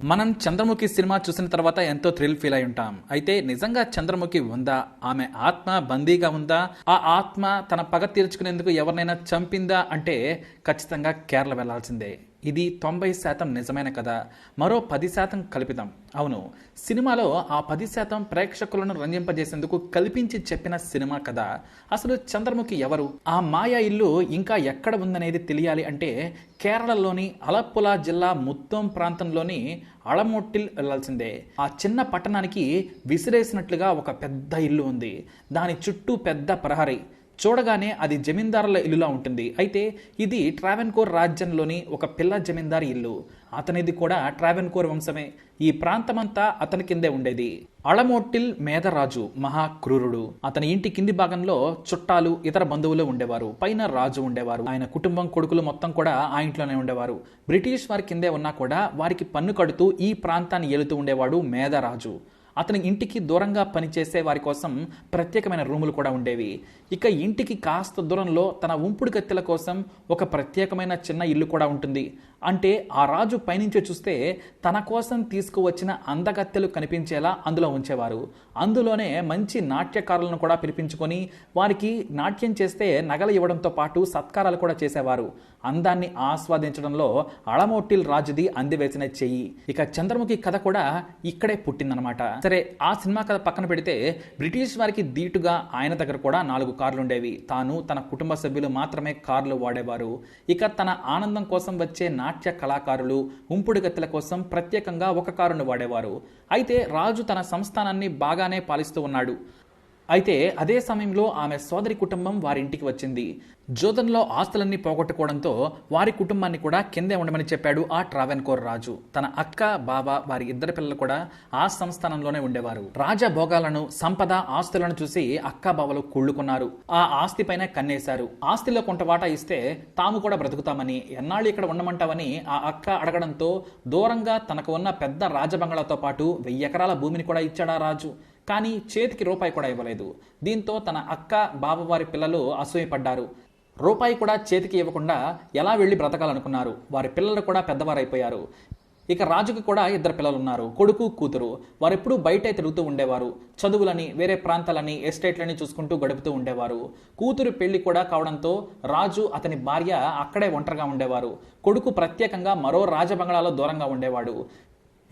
మనం చంద్రముఖి సినిమా చూసిన తర్వాత ఎంతో థ్రిల్ ఫీల్ అయి ఉంటాం. అయితే నిజంగా చంద్రముఖి ఉందా? ఆమె ఆత్మ బందీగా ఉందా? ఆ ఆత్మ తన పగ తీర్చుకునేందుకు ఎవరినైనా చంపిందా? అంటే ఖచ్చితంగా కేరళ వెళ్ళాల్సిందే. ఇది తొంభై శాతం నిజమైన కథ మరో పది శాతం కల్పితం. అవును సినిమాలో ఆ పది శాతం ప్రేక్షకులను రంజింపజేసేందుకు కల్పించి చెప్పిన సినిమా కథ. అసలు చంద్రముఖి ఎవరు? ఆ మాయా ఇల్లు ఇంకా ఎక్కడ ఉందనేది తెలియాలి అంటే కేరళలోని అలప్పుల జిల్లా ముత్తం ప్రాంతంలోని అళమొట్టిల్ వెళ్ళాల్సిందే. ఆ చిన్న పట్టణానికి విసిరేసినట్లుగా ఒక పెద్ద ఇల్లు ఉంది. దాని చుట్టూ పెద్ద ప్రహరీ. చూడగానే అది జమీందారుల ఇల్లులా ఉంటుంది. అయితే ఇది ట్రావెన్కోర్ రాజ్యంలోని ఒక పిల్ల జమీందారు ఇల్లు. అతనిది కూడా ట్రావెన్కోర్ వంశమే. ఈ ప్రాంతమంతా అతని కిందే ఉండేది. అళమోట్టిల్ మేధరాజు మహా క్రూరుడు అతని ఇంటి కింది భాగంలో చుట్టాలు ఇతర బంధువులు ఉండేవారు. పైన రాజు ఉండేవారు. ఆయన కుటుంబం కొడుకులు మొత్తం కూడా ఆ ఇంట్లోనే ఉండేవారు. బ్రిటిష్ వారి కిందే ఉన్నా కూడా వారికి పన్ను కడుతూ ఈ ప్రాంతాన్ని ఏలుతూ ఉండేవాడు మేధరాజు. అతని ఇంటికి దూరంగా పనిచేసే వారి కోసం ప్రత్యేకమైన రూములు కూడా ఉండేవి. ఇక ఇంటికి కాస్త దూరంలో తన ఉంపుడు కత్తెల కోసం ఒక ప్రత్యేకమైన చిన్న ఇల్లు కూడా ఉంటుంది. అంటే ఆ రాజు పైనుంచి చూస్తే తన కోసం తీసుకువచ్చిన అందగత్తెలు కనిపించేలా అందులో ఉంచేవారు. అందులోనే మంచి నాట్యకారులను కూడా పిలిపించుకొని వారికి నాట్యం చేస్తే నగలు ఇవ్వడంతో పాటు సత్కారాలు కూడా చేసేవారు. అందాన్ని ఆస్వాదించడంలో అళమోటిల్ రాజుది అందివేసిన చెయ్యి. ఇక చంద్రముఖి కథ కూడా ఇక్కడే పుట్టిందనమాట సరే ఆ సినిమా కథ పక్కన పెడితే బ్రిటిష్ వారికి దీటుగా ఆయన దగ్గర కూడా నాలుగు కార్లు ఉండేవి తాను తన కుటుంబ సభ్యులు మాత్రమే కార్లు వాడేవారు. ఇక తన ఆనందం కోసం వచ్చే నాట్య కళాకారులు ఉంపుడుగత్తెల కోసం ప్రత్యేకంగా ఒక కారును వాడేవారు. అయితే రాజు తన సంస్థానాన్ని బాగానే పాలిస్తూ ఉన్నాడు. అయితే అదే సమయంలో ఆమె సోదరి కుటుంబం వారి ఇంటికి వచ్చింది. జోదన్లో ఆస్తులన్నీ పోగొట్టుకోవడంతో వారి కుటుంబాన్ని కూడా కిందే ఉండమని చెప్పాడు ఆ ట్రావెన్కోర్ రాజు. తన అక్క బావ వారి ఇద్దరు పిల్లలు కూడా ఆ సంస్థానంలోనే ఉండేవారు. రాజా భోగాలను సంపద ఆస్తులను చూసి అక్క బావలు కుళ్ళుకున్నారు. ఆ ఆస్తి పైన కన్నేశారు. ఆస్తిలో కొంత వాటా ఇస్తే తాము కూడా బ్రతుకుతామని ఎన్నాళ్ళు ఇక్కడ ఉండమంటావని ఆ అక్క అడగడంతో దూరంగా తనకు ఉన్న పెద్ద రాజబంగళాతో పాటు వెయ్యి ఎకరాల భూమిని కూడా ఇచ్చాడా రాజు. కానీ చేతికి రూపాయి కూడా ఇవ్వలేదు. దీంతో తన అక్క బావవారి పిల్లలు అసూయపడ్డారు. రూపాయి కూడా చేతికి ఇవ్వకుండా ఎలా వెళ్ళి బ్రతకాలనుకున్నారు? వారి పిల్లలు కూడా పెద్దవారైపోయారు. ఇక రాజుకి కూడా ఇద్దరు పిల్లలు ఉన్నారు కొడుకు కూతురు. వారెప్పుడూ బయటే తిరుగుతూ ఉండేవారు. చదువులని వేరే ప్రాంతాలని ఎస్టేట్లని చూసుకుంటూ గడుపుతూ ఉండేవారు. కూతురు పెళ్ళి కూడా కావడంతో రాజు అతని భార్య అక్కడే ఒంటరిగా ఉండేవారు. కొడుకు ప్రత్యేకంగా మరో రాజబంగళాలో దూరంగా ఉండేవాడు.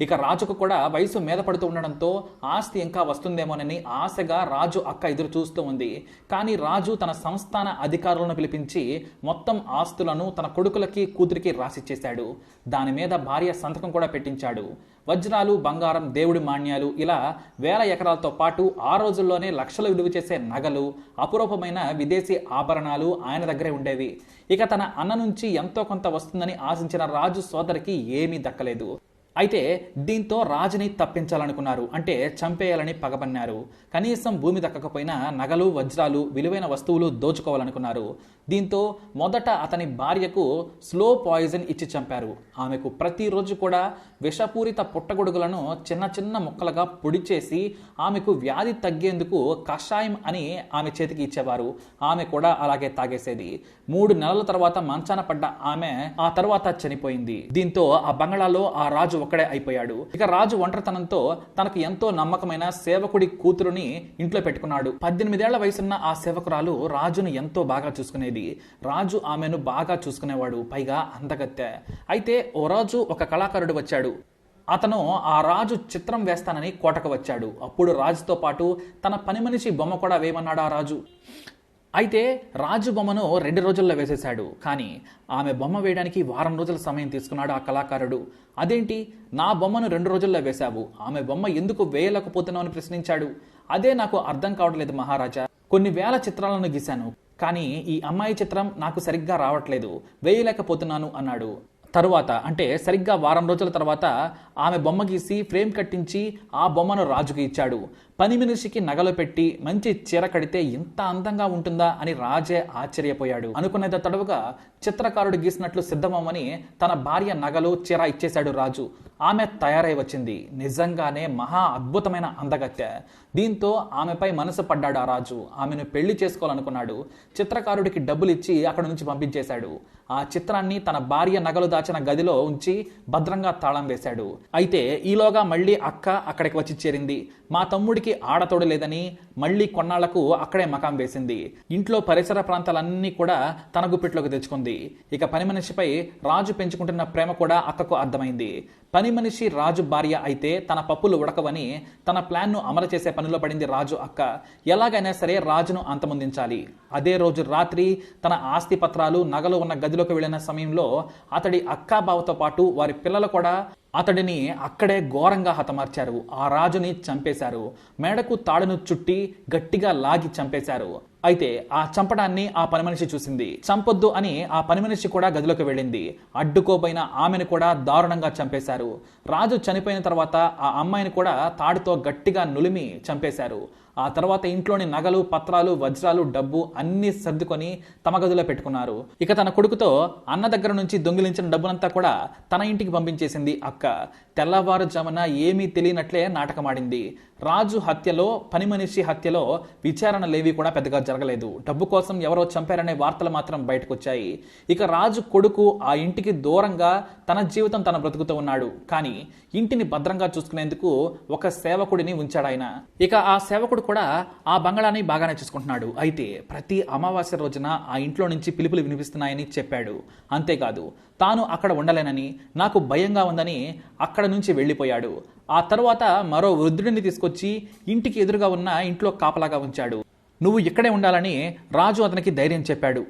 ఇక రాజుకు కూడా వయసు మీద పడుతూ ఉండడంతో ఆస్తి ఇంకా వస్తుందేమోనని ఆశగా రాజు అక్క ఎదురు చూస్తూ ఉంది. కానీ రాజు తన సంస్థాన అధికారులను పిలిపించి మొత్తం ఆస్తులను తన కొడుకులకి కూతురికి రాసిచ్చేశాడు. దాని మీద భార్య సంతకం కూడా పెట్టించాడు. వజ్రాలు బంగారం దేవుడి మాన్యాలు ఇలా వేల ఎకరాలతో పాటు ఆ రోజుల్లోనే లక్షలు విలువ చేసే నగలు అపురూపమైన విదేశీ ఆభరణాలు ఆయన దగ్గరే ఉండేవి. ఇక తన అన్న నుంచి ఎంతో కొంత వస్తుందని ఆశించిన రాజు సోదరికి ఏమీ దక్కలేదు. అయితే దీంతో రాజుని తప్పించాలనుకున్నారు. అంటే చంపేయాలని పగబన్నారు. కనీసం భూమి దక్కకపోయినా నగలు వజ్రాలు విలువైన వస్తువులు దోచుకోవాలనుకున్నారు. దీంతో మొదట అతని భార్యకు స్లో పాయిజన్ ఇచ్చి చంపారు. ఆమెకు ప్రతిరోజు కూడా విషపూరిత పుట్టగొడుగులను చిన్న చిన్న ముక్కలుగా పొడి చేసి ఆమెకు వ్యాధి తగ్గేందుకు కషాయం అని ఆమె చేతికి ఇచ్చేవారు. ఆమె కూడా అలాగే తాగేసేది. మూడు నెలల తర్వాత మంచాన పడ్డ ఆమె ఆ తర్వాత చనిపోయింది. దీంతో ఆ బంగళాలో ఆ రాజు ఒక్కడే అయిపోయాడు. ఇక రాజు ఒంటరితనంతో తనకు ఎంతో నమ్మకమైన సేవకుడి కూతురుని ఇంట్లో పెట్టుకున్నాడు. పద్దెనిమిదేళ్ళ వయసున్న ఆ సేవకురాలు రాజును ఎంతో బాగా చూసుకునేది. రాజు ఆమెను బాగా చూసుకునేవాడు పైగా అందగత్తె అయితే ఓ రాజు ఒక కళాకారుడు వచ్చాడు. అతను ఆ రాజు చిత్రం వేస్తానని కోటకు వచ్చాడు. అప్పుడు రాజుతో పాటు తన పని మనిషి బొమ్మ కూడా వేయమన్నాడు ఆ రాజు. అయితే రాజు బొమ్మను రెండు రోజుల్లో వేసేశాడు. కానీ ఆమె బొమ్మ వేయడానికి వారం రోజుల సమయం తీసుకున్నాడు ఆ కళాకారుడు. అదేంటి? నా బొమ్మను రెండు రోజుల్లో వేశావు. ఆమె బొమ్మ ఎందుకు వేయలేకపోతున్నావు అని ప్రశ్నించాడు. అదే నాకు అర్థం కావట్లేదు మహారాజా. కొన్ని వేల చిత్రాలను గీశాను. కానీ ఈ అమ్మాయి చిత్రం నాకు సరిగ్గా రావట్లేదు. వేయలేకపోతున్నాను అన్నాడు. తరువాత అంటే సరిగ్గా వారం రోజుల తర్వాత ఆమె బొమ్మ గీసి ఫ్రేమ్ కట్టించి ఆ బొమ్మను రాజుకి ఇచ్చాడు. పని మనిషికి నగలు పెట్టి మంచి చీర కడితే ఇంత అందంగా ఉంటుందా అని రాజే ఆశ్చర్యపోయాడు. అనుకునేది తడవుగా చిత్రకారుడు గీసినట్లు సిద్ధమని తన భార్య నగలు చీర ఇచ్చేశాడు రాజు. ఆమె తయారై వచ్చింది. నిజంగానే మహా అద్భుతమైన అందగత్తె. దీంతో ఆమెపై మనసు పడ్డాడు ఆ రాజు. ఆమెను పెళ్ళి చేసుకోవాలనుకున్నాడు. చిత్రకారుడికి డబ్బులు ఇచ్చి అక్కడ నుంచి పంపించేశాడు. ఆ చిత్రాన్ని తన భార్య నగలు దాచిన గదిలో ఉంచి భద్రంగా తాళం వేశాడు. అయితే ఈలోగా మళ్ళీ అక్క అక్కడికి వచ్చి చేరింది. మా తమ్ముడికి ఆడతోడు లేదని మళ్ళీ కొన్నాళ్ళకు అక్కడే మకాం వేసింది. ఇంట్లో పరిసర ప్రాంతాలన్నీ కూడా తన గుప్పిట్లోకి తెచ్చుకుంది. ఇక పని మనిషిపై రాజు పెంచుకుంటున్న ప్రేమ కూడా అక్కకు అర్థమైంది. పని మనిషి రాజు భార్య అయితే తన పప్పులు ఉడకవని తన ప్లాన్ను అమలు చేసే పనిలో పడింది రాజు అక్క. ఎలాగైనా సరే రాజును అంతమొందించాలి. అదే రోజు రాత్రి తన ఆస్తి పత్రాలు నగలు ఉన్న గదిలోకి వెళ్ళిన సమయంలో అతడి అక్కా బావతో పాటు వారి పిల్లలు కూడా అతడిని అక్కడే ఘోరంగా హతమార్చారు. ఆ రాజుని చంపేశారు. మేడకు తాడును చుట్టి గట్టిగా లాగి చంపేశారు. అయితే ఆ చంపడాన్ని ఆ పని మనిషి చూసింది. చంపొద్దు అని ఆ పని మనిషి కూడా గదిలోకి వెళ్ళింది. అడ్డుకోపోయిన ఆమెను కూడా దారుణంగా చంపేశారు. రాజు చనిపోయిన తర్వాత ఆ అమ్మాయిని కూడా తాడుతో గట్టిగా నులిమి చంపేశారు. ఆ తర్వాత ఇంట్లోని నగలు పత్రాలు వజ్రాలు డబ్బు అన్ని సర్దుకొని తమ గదిలో పెట్టుకున్నారు. ఇక తన కొడుకుతో అన్న దగ్గర నుంచి దొంగిలించిన డబ్బునంతా కూడా తన ఇంటికి పంపించేసింది అక్క. తెల్లవారుజామున ఏమీ తెలియనట్లే నాటకమాడింది. రాజు హత్యలో పని మనిషి హత్యలో విచారణలేవి కూడా పెద్దగా జరగలేదు. డబ్బు కోసం ఎవరో చంపారనే వార్తలు మాత్రం బయటకు వచ్చాయి ఇక రాజు కొడుకు ఆ ఇంటికి దూరంగా తన జీవితం తన బ్రతుకుతూ ఉన్నాడు. కానీ ఇంటిని భద్రంగా చూసుకునేందుకు ఒక సేవకుడిని ఉంచాడు ఆయన ఇక ఆ సేవకుడు కూడా ఆ బంగళాన్ని బాగానే చూసుకుంటున్నాడు. అయితే ప్రతి అమావాస్య రోజున ఆ ఇంట్లో నుంచి పిలుపులు వినిపిస్తున్నాయని చెప్పాడు. అంతేకాదు తాను అక్కడ ఉండలేనని నాకు భయంగా ఉందని అక్కడ నుంచి వెళ్ళిపోయాడు. ఆ తర్వాత మరో వృద్ధుడిని తీసుకొచ్చి ఇంటికి ఎదురుగా ఉన్న ఇంట్లో కాపలాగా ఉంచాడు. నువ్వు ఇక్కడే ఉండాలని రాజు అతనికి ధైర్యం చెప్పాడు.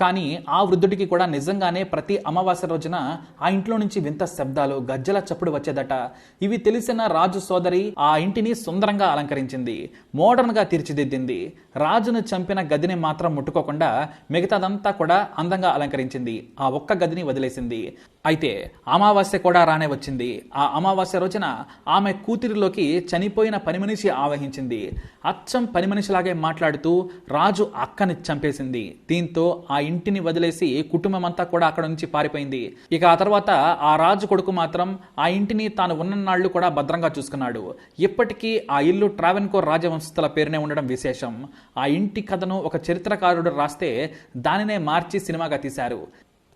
కానీ ఆ వృద్ధుడికి కూడా నిజంగానే ప్రతి అమావాస్య రోజున ఆ ఇంట్లో నుంచి వింత శబ్దాలు గజ్జల చప్పుడు వచ్చేదట. ఇవి తెలిసిన రాజు సోదరి ఆ ఇంటిని సుందరంగా అలంకరించింది మోడర్న్గా తీర్చిదిద్దింది. రాజును చంపిన గదిని మాత్రం ముట్టుకోకుండా మిగతాదంతా కూడా అందంగా అలంకరించింది. ఆ ఒక్క గదిని వదిలేసింది. అయితే అమావాస్య కూడా రానే వచ్చింది. ఆ అమావాస్య రోజున ఆమె కూతురిలోకి చనిపోయిన పనిమనిషి ఆవహించింది. అచ్చం పని మనిషిలాగే మాట్లాడుతూ రాజు అక్కని చంపేసింది. దీంతో ఆ ఇంటిని వదిలేసి కుటుంబం అంతా కూడా అక్కడ నుంచి పారిపోయింది. ఇక ఆ తర్వాత ఆ రాజు కొడుకు మాత్రం ఆ ఇంటిని తాను ఉన్ననాళ్ళు కూడా భద్రంగా చూసుకున్నాడు. ఇప్పటికీ ఆ ఇల్లు ట్రావెన్కోర్ రాజవంశస్థల పేరునే ఉండడం విశేషం. ఆ ఇంటి కథను ఒక చరిత్రకారుడు రాస్తే దానినే మార్చి సినిమాగా తీశారు.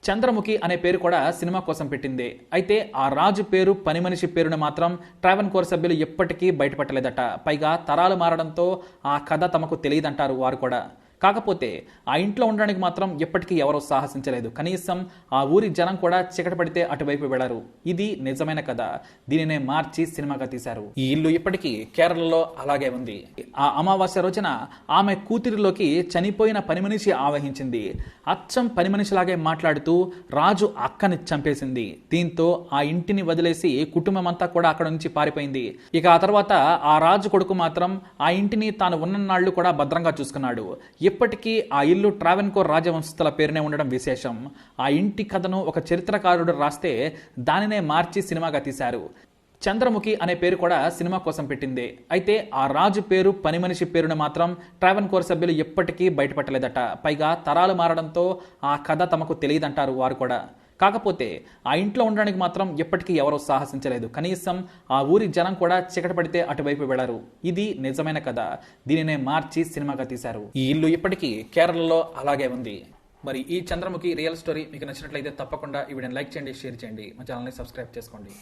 చంద్రముఖి అనే పేరు కూడా సినిమా కోసం పెట్టింది. అయితే ఆ రాజు పేరు పని మనిషి పేరును మాత్రం ట్రావెన్ కోర్ సభ్యులు ఎప్పటికీ బయటపట్టలేదట. పైగా తరాలు మారడంతో ఆ కథ తమకు తెలియదంటారు వారు కూడా. కాకపోతే ఆ ఇంట్లో ఉండడానికి మాత్రం ఎప్పటికీ ఎవరూ సాహసించలేదు. కనీసం ఆ ఊరి జనం కూడా చీకటి పడితే అటువైపు వెళ్ళరు ఇది నిజమైన కథ. దీనినే మార్చి సినిమాగా తీశారు. ఈ ఇల్లు ఇప్పటికీ కేరళలో అలాగే ఉంది. ఆ అమావాస్య రోజున ఆమె కూతురిలోకి చనిపోయిన పని మనిషి ఆవహించింది. అచ్చం పని మనిషిలాగే మాట్లాడుతూ రాజు అక్కని చంపేసింది. దీంతో ఆ ఇంటిని వదిలేసి కుటుంబం అంతా కూడా అక్కడ నుంచి పారిపోయింది. ఇక ఆ తర్వాత ఆ రాజు కొడుకు మాత్రం ఆ ఇంటిని తాను ఉన్న నాళ్ళు కూడా భద్రంగా చూసుకున్నాడు. ఇప్పటికీ ఆ ఇల్లు ట్రావెన్కోర్ రాజవంశస్థుల పేరునే ఉండడం విశేషం. ఆ ఇంటి కథను ఒక చరిత్రకారుడు రాస్తే దానినే మార్చి సినిమాగా తీశారు. చంద్రముఖి అనే పేరు కూడా సినిమా కోసం పెట్టింది. అయితే ఆ రాజు పేరు పని మనిషి పేరును మాత్రం ట్రావెన్ కోర్ సభ్యులు ఎప్పటికీ బయటపట్టలేదట. పైగా తరాలు మారడంతో ఆ కథ తమకు తెలియదంటారు వారు కూడా. కాకపోతే ఆ ఇంట్లో ఉండడానికి మాత్రం ఎప్పటికీ ఎవరూ సాహసించలేదు. కనీసం ఆ ఊరి జనం కూడా చికటపడితే అటువైపు వెళ్ళరు. ఇది నిజమైన కథ. దీనినే మార్చి సినిమాగా తీశారు. ఈ ఇల్లు ఇప్పటికీ కేరళలో అలాగే ఉంది. మరి ఈ చంద్రముఖి రియల్ స్టోరీ మీకు నచ్చినట్లయితే తప్పకుండా ఈ వీడియోని లైక్ చేయండి షేర్ చేయండి. మా ఛానల్ని సబ్స్క్రైబ్ చేసుకోండి.